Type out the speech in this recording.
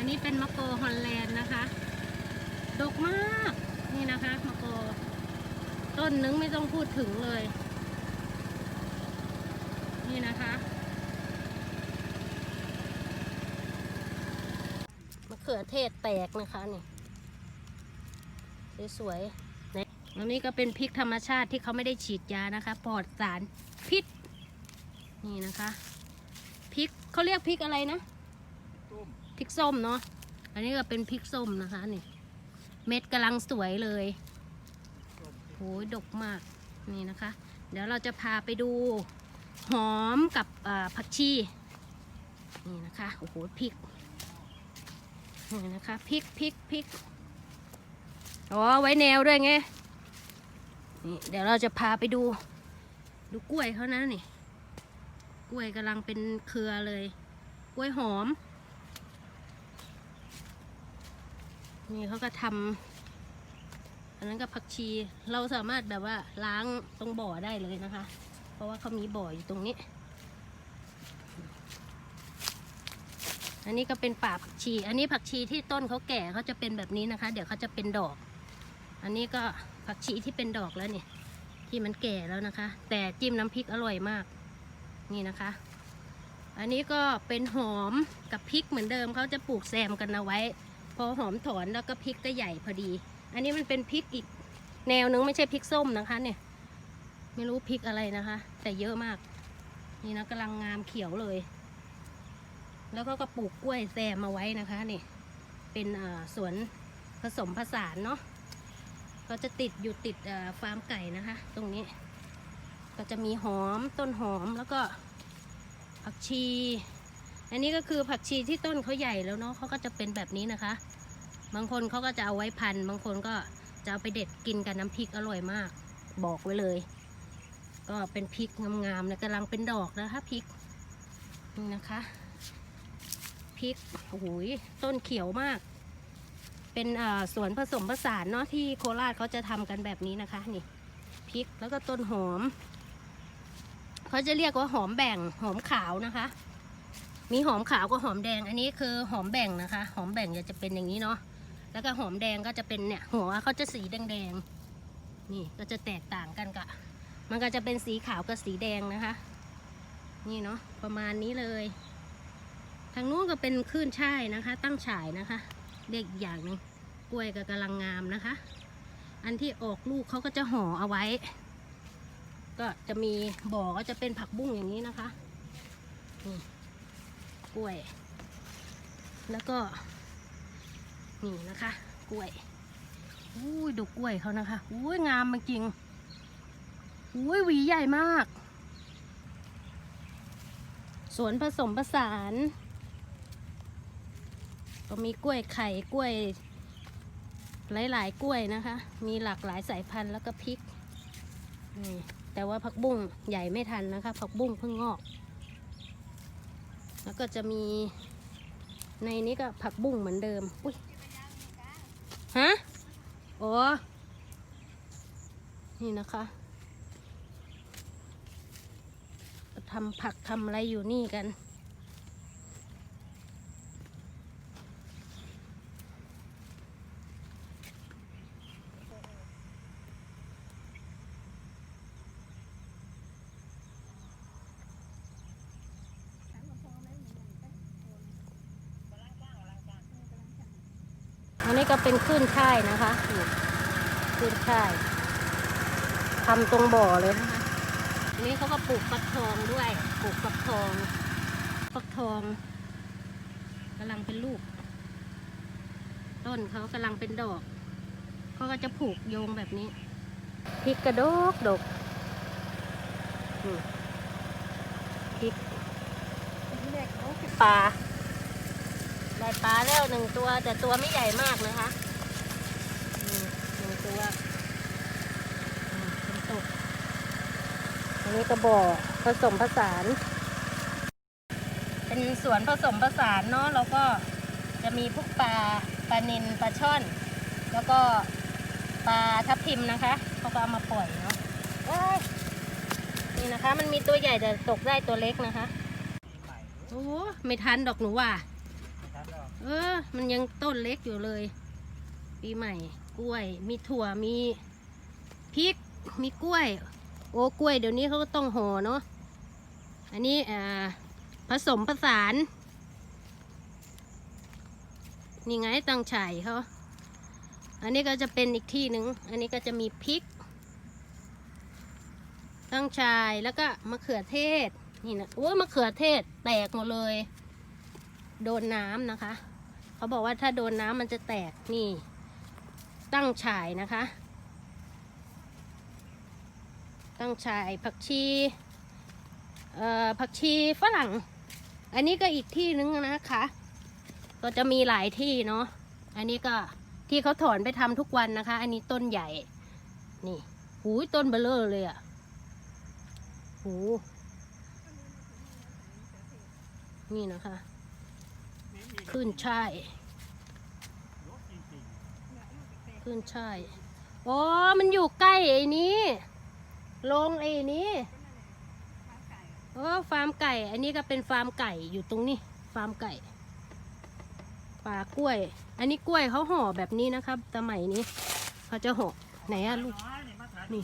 อันนี้เป็นมะโกฮอลแลนด์นะคะ ดกมากนี่นะคะมะโก ต้นนึงไม่ต้องพูดถึงเลย นี่นะคะมะเขือเทศแตกนะคะนี่สวยๆนะอันนี้ก็เป็นพริกธรรมชาติที่เขาไม่ได้ฉีดยานะคะปลอดสารพิษ นี่นะคะ พริกเขาเรียกพริกอะไรนะ พริกส้มเนาะอันนี้ก็เป็นพริกส้มนะคะนี่ เม็ดกำลังสวยเลยโหยดกมากนี่นะคะ เดี๋ยวเราจะพาไปดูหอมกับผักชีนี่นะคะโอ้โหพริกนี่นะคะพริกพริกพริกอ๋อไว้แนวด้วยไงนี่เดี๋ยวเราจะพาไปดู ดูกล้วยเขานะนี่ กล้วยกำลังเป็นเครือเลย กล้วยหอม นี่เขาก็ทำอันนั้นก็ผักชี เราสามารถแบบว่าล้างตรงบ่อได้เลยนะคะ เพราะว่าเขามีบ่ออยู่ตรงนี้ อันนี้ก็เป็นป่าผักชี อันนี้ผักชีที่ต้นเขาแก่เขาจะเป็นแบบนี้นะคะ เดี๋ยวเขาจะเป็นดอก อันนี้ก็ผักชีที่เป็นดอกแล้วเนี่ยที่มันแก่แล้วนะคะ แต่จิ้มน้ำพริกอร่อยมาก นี่นะคะ อันนี้ก็เป็นหอมกับพริกเหมือนเดิมเขาจะปลูกแซมกันเอาไว้ อหอมถอนแล้วก็พริกก็ใหญ่พอดี อันนี้มันเป็นพริกอีกแนวนึงไม่ใช่พริกส้มนะคะ เนี่ย ไม่รู้พริกอะไรนะคะ แต่เยอะมาก นี่นะกำลังงามเขียวเลย แล้วก็ก็ปลูกกล้วยแซมมาไว้นะคะนี่เป็นสวนผสมผสานเนาะก็จะติดอยู่ติดฟาร์มไก่นะคะ ตรงนี้ ก็จะมีหอมต้นหอมแล้วก็ผักชี อันนี้ก็คือผักชีที่ต้นเขาใหญ่แล้วเนาะเขาก็จะเป็นแบบนี้นะคะ บางคนเขาก็จะเอาไว้พัน บางคนก็จะเอาไปเด็ดกินกับน้ำพริกอร่อยมาก บอกไว้เลย ก็เป็นพริกงามๆนะกำลังเป็นดอกนะคะพริกนี่นะคะพริกโอ้โหยต้นเขียวมาก เป็นสวนผสมผสานเนาะที่โคราชเขาจะทำกันแบบนี้นะคะนี่พริกแล้วก็ต้นหอมเขาจะเรียกว่าหอมแบ่งหอมขาวนะคะ มีหอมขาวกับหอมแดง อันนี้คือหอมแบ่งนะคะ หอมแบ่งจะเป็นอย่างนี้เนาะ แล้วก็หอมแดงก็จะเป็นเนี่ย หัวเขาจะสีแดงๆ นี่ก็จะแตกต่างกันกะ มันก็จะเป็นสีขาวกับสีแดงนะคะ นี่เนาะประมาณนี้เลย ทางนู้นก็เป็นคลื่นช่ายนะคะ ตั้งฉายนะคะ เด็กอีกอย่างหนึงกล้วยก็กำลังงามนะคะ อันที่ออกลูกเขาก็จะห่อเอาไว้ ก็จะมีบ่อก็จะเป็นผักบุ้งอย่างนี้นะคะนี่ กล้วย แล้วก็ นี่นะคะ กล้วยอุ้ยดูกล้วยเขานะคะอุ้ยงามจริงอุ้ยหวีใหญ่มาก สวนผสมผสาน ก็มีกล้วยไข่กล้วย หลายๆ กล้วยนะคะ มีหลากหลายสายพันธุ์แล้วก็พริกนี่แต่ว่าผักบุ้งใหญ่ไม่ทันนะคะ ผักบุ้งเพิ่งงอก แล้วก็จะมีในนี้ก็ผักบุ้งเหมือนเดิม อุ้ย ฮะ โอ้นี่นะคะทำผักทำอะไรอยู่นี่กัน อันนี้ก็เป็นคลื่นช่ายนะคะนี่คลื่นช่ายทำตรงบ่อเลยนะคะอันนี้เขาก็ปลูกฟักทองด้วย ปลูกฟักทองฟักทองกำลังเป็นลูก ต้นเขากำลังเป็นดอกเขาก็จะผูกโยงแบบนี้พริกกระดกดกอืมพริกปลา ได้ปลาแล้วหนึ่งตัว แต่ตัวไม่ใหญ่มากนะคะหนึ่งตัวมเป็นตกอันนี้กระบอกผสมผสาน เป็นสวนผสมผสานเนาะแล้วก็จะมีพวกปลาปลานิลปลาช่อน แล้วก็ปลาทับทิมนะคะเขาก็เอามาปล่อยเนาะว้ายนี่นะคะ มันมีตัวใหญ่แต่ตกได้ตัวเล็กนะคะโอ้โหไม่ทันดอกหนูว่ะ เออ มันยังต้นเล็กอยู่เลย ปีใหม่ กล้วย มีถั่ว มีพริก มีกล้วย โอ้กล้วยเดี๋ยวนี้เขาก็ต้องห่อเนาะ อันนี้อ่าผสมผสาน นี่ไงตังฉายเขาอันนี้ก็จะเป็นอีกที่หนึ่ง อันนี้ก็จะมีพริก ตั้งชายแล้วก็มะเขือเทศ นี่นะโอ้มะเขือเทศแตกหมดเลย โดนน้ำนะคะ เขาบอกว่าถ้าโดนน้ำมันจะแตกนี่ ตั้งฉายนะคะ ตั้งฉายผักชีเอ่อผักชีฝรั่ง อันนี้ก็อีกที่นึงนะคะ ก็จะมีหลายที่เนาะอันนี้ก็ที่เขาถอนไปทำทุกวันนะคะ อันนี้ต้นใหญ่ นี่ หูต้นเบลเลอร์เลยอะ่ะหูนี่นะคะ ขึ้นช่ายขึ้นช่ายโอ้มันอยู่ใกล้ไอ้นี้ลงไอ้นี้โอ้ฟาร์มไก่ อันนี้ก็เป็นฟาร์มไก่อยู่ตรงนี้ ฟาร์มไก่ป่ากล้วย อันนี้กล้วยเขาห่อแบบนี้นะครับสมัยนี้เขาจะห่อไหนอะลูกนี่